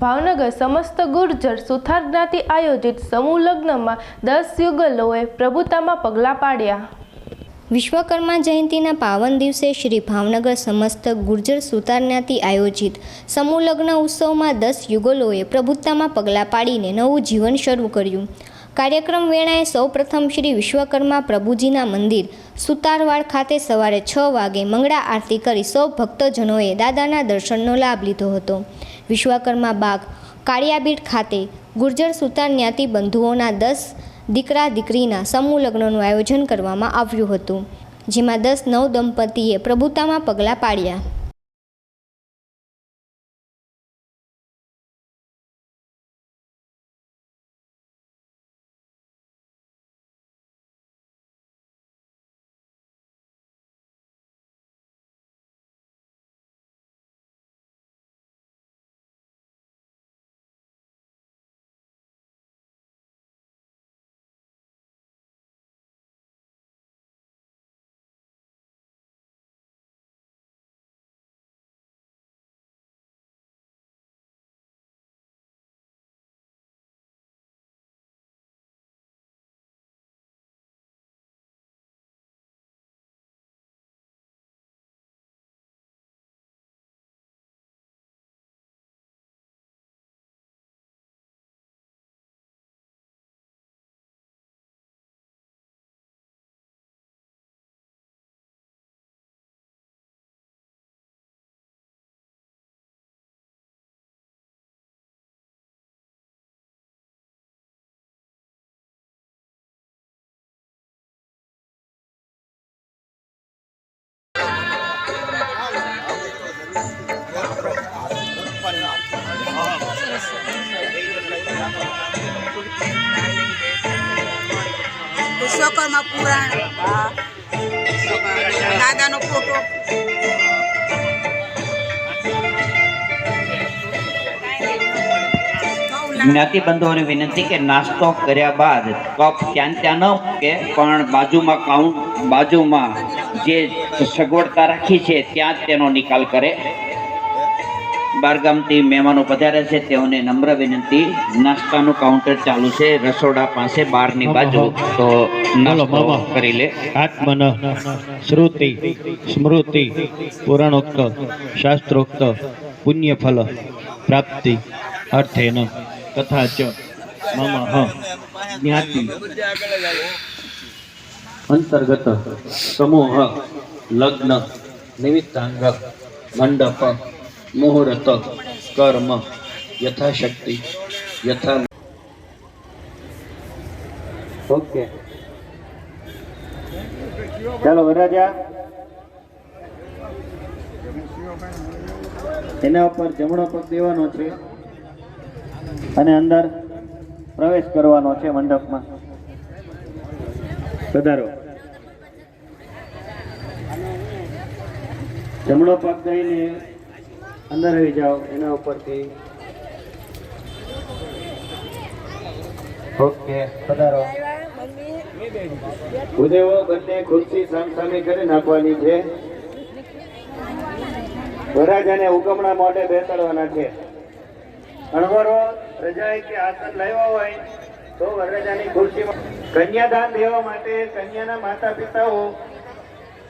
ભાવનગર સમસ્ત ગુર્જર સુથાર જ્ઞાતિ આયોજિત સમૂહ લગ્નમાં દસ યુગલોએ પ્રભુતામાં પગલાં પાડ્યા. વિશ્વકર્મા જયંતિના પાવન દિવસે શ્રી ભાવનગર સમસ્ત ગુર્જર સુતાર જ્ઞાતિ આયોજિત સમૂહ લગ્ન ઉત્સવમાં દસ યુગલોએ પ્રભુત્તામાં પગલાં પાડીને નવું જીવન શરૂ કર્યું. કાર્યક્રમ વેળાએ સૌપ્રથમ શ્રી વિશ્વકર્મા પ્રભુજીના મંદિર સુતારવાડ ખાતે સવારે છ વાગે મંગળા આરતી કરી સૌ ભક્તજનોએ દાદાના દર્શનનો લાભ લીધો હતો. વિશ્વકર્મા બાગ, કાળિયાબીટ ખાતે ગુર્જર સુતાર જ્ઞાતિ બંધુઓના દસ દીકરા દીકરીના સમૂહ લગ્નનું આયોજન કરવામાં આવ્યું હતું, જેમાં દસ નવ દંપતીએ પ્રભુતામાં પગલાં પાડ્યા. વિશ્વકર્મા પુરાણ. દાદાનો ફોટો જ્ઞાતિબંધુઓને વિનંતી કે નાસ્તો કર્યા બાદ કપ ત્યાં ત્યાં ન મૂકે, પણ બાજુમાં કાઉન્ટ બાજુમાં જે સગવડતા રાખી છે, ત્યાં તેનો નિકાલ કરે બારગામથી મહેમાનો પધારે છે. તેઓને નમ્ર વિનંતી નાસ્તાનું કાઉન્ટર ચાલુ છે. રસોડા પાસે બારની બાજુ તો નાસ્તો. કરી લે. આત્મન શ્રુતિ સ્મૃતિ પુરાણોક્ત શાસ્ત્રોક્ત પુણ્યફલ પ્રાપ્તિ અર્થેન તથા ચ મમ હ. જ્ઞાતિ. અંતર્ગત સમૂહ લગ્ન નિમિત્તાંગ મંડપ મુહૂર્ત કર્મ યથાશક્તિ યથા ઓકે ચાલો વરરાજા એના ઉપર જમણો પગ દેવાનો છે અને અંદર પ્રવેશ કરવાનો છે મંડપમાં. પધારો. જમણો પગ દઈને અંદર આવી જાઓ, એના ઉપરથી. ઓકે, પધારો. ઉદેવો બંને ખુરશી સામસામે કરી નાખવાની છે. વરાજાને ઉગમણા મોઢે બેસાડવાના છે. અણવરો રજાઈ કે આસન લાવ્યા હોય, તો વરરાજાની ખુરશીમાં કન્યાદાન દેવા માટે કન્યાના માતા પિતાઓ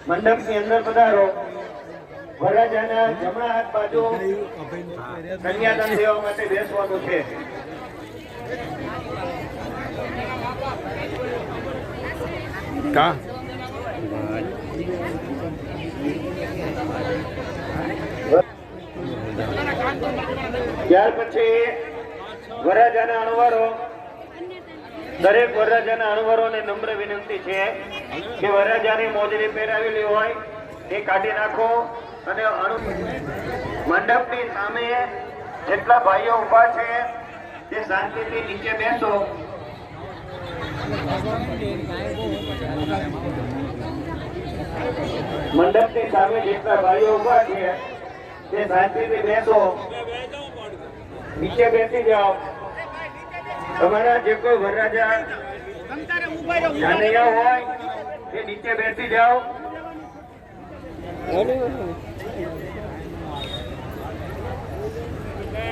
મંડપની અંદર પધારો. વરરાજાના જમણા હાથ બાજુ કન્યાદાન દેવા માટે બેસવાનું છે. ત્યાર પછી વરરાજાના અણવારો. દરેક વરરાજાના અણવારોને નમ્ર વિનંતી છે કે વરરાજાની મોજડી પહેરાવેલી હોય એ કાઢી નાખો. અને મંડપની સામે જેટલા ભાઈઓ ઊભા છે તે શાંતિથી નીચે બેસો. મંડપની સામે જેટલા ભાઈઓ ઊભા છે તે શાંતિથી બેસો. નીચે બેસી જાઓ. તમારા જે કોઈ વરરાજા જાનૈયા હોય તે નીચે બેસી જાઓ.